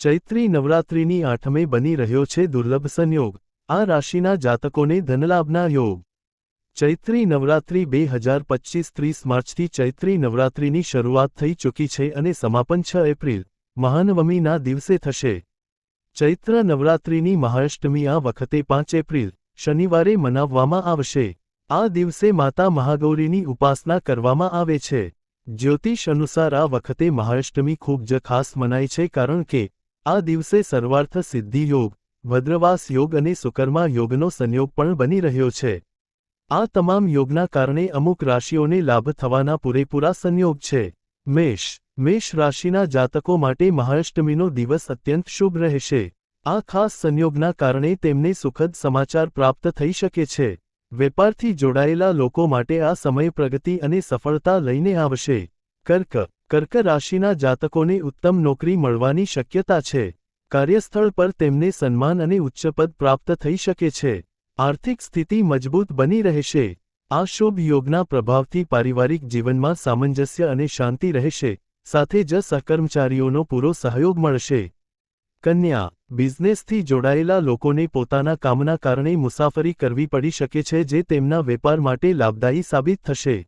ચૈત્રી નવરાત્રિની આઠમે બની રહ્યો છે દુર્લભ સંયોગ આ રાશિના જાતકોને ધનલાભના યોગ. ચૈત્રી નવરાત્રિ બે હજાર પચીસ ત્રીસ માર્ચથી ચૈત્રી નવરાત્રિની શરૂઆત થઈ ચૂકી છે અને સમાપન છ એપ્રિલ, મહાનવમીના દિવસે થશે. ચૈત્ર નવરાત્રિની મહાષ્ટમી આ વખતે પાંચ એપ્રિલ, શનિવારે મનાવવામાં આવશે. આ દિવસે માતા મહાગૌરીની ઉપાસના કરવામાં આવે છે. જ્યોતિષ અનુસાર આ વખતે મહાષ્ટમી ખૂબ જ ખાસ મનાય છે કારણ કે આ દિવસે સર્વાર્થ સિદ્ધિ યોગ ભદ્રવાસ યોગ અને સુકર્મા યોગનો સંયોગ પણ બની રહ્યો છે. આ તમામ યોગના કારણે અમુક રાશિઓને લાભ થવાના પૂરેપૂરા સંયોગ છે. મેષ મેષ રાશિના જાતકો માટે મહાષ્ટમીનો દિવસ અત્યંત શુભ રહેશે. આ ખાસ સંયોગના કારણે તેમને સુખદ સમાચાર પ્રાપ્ત થઈ શકે છે. વેપારથી જોડાયેલા લોકો માટે આ સમય પ્રગતિ અને સફળતા લઈને આવશે. કર્ક કર્ક રાશિના જાતકોને ઉત્તમ નોકરી મળવાની શક્યતા છે. કાર્યસ્થળ પર તેમને સન્માન અને ઉચ્ચપદ પ્રાપ્ત થઈ શકે છે. આર્થિક સ્થિતિ મજબૂત બની રહેશે. આ શુભ યોગના પ્રભાવથી પારિવારિક જીવનમાં સામંજસ્ય અને શાંતિ રહેશે. સાથે જ સહકર્મચારીઓનો પૂરો સહયોગ મળશે. કન્યા, બિઝનેસથી જોડાયેલા લોકોને પોતાના કામના કારણે મુસાફરી કરવી પડી શકે છે જે તેમના વેપાર માટે લાભદાયી સાબિત થશે.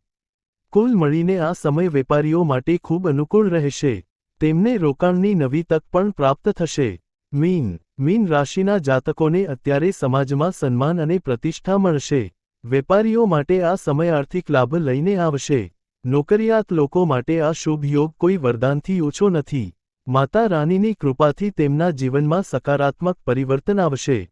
કુલ મળીને આ સમય વેપારીઓ માટે ખૂબ અનુકૂળ રહેશે. તેમને રોકાણની નવી તક પણ પ્રાપ્ત થશે. મીન મીન રાશિના જાતકોને અત્યારે સમાજમાં સન્માન અને પ્રતિષ્ઠા મળશે. વેપારીઓ માટે આ સમય આર્થિક લાભ લઈને આવશે. નોકરિયાત લોકો માટે આ શુભ યોગ કોઈ વરદાનથી ઓછો નથી. માતા રાનીની કૃપાથી તેમના જીવનમાં સકારાત્મક પરિવર્તન આવશે.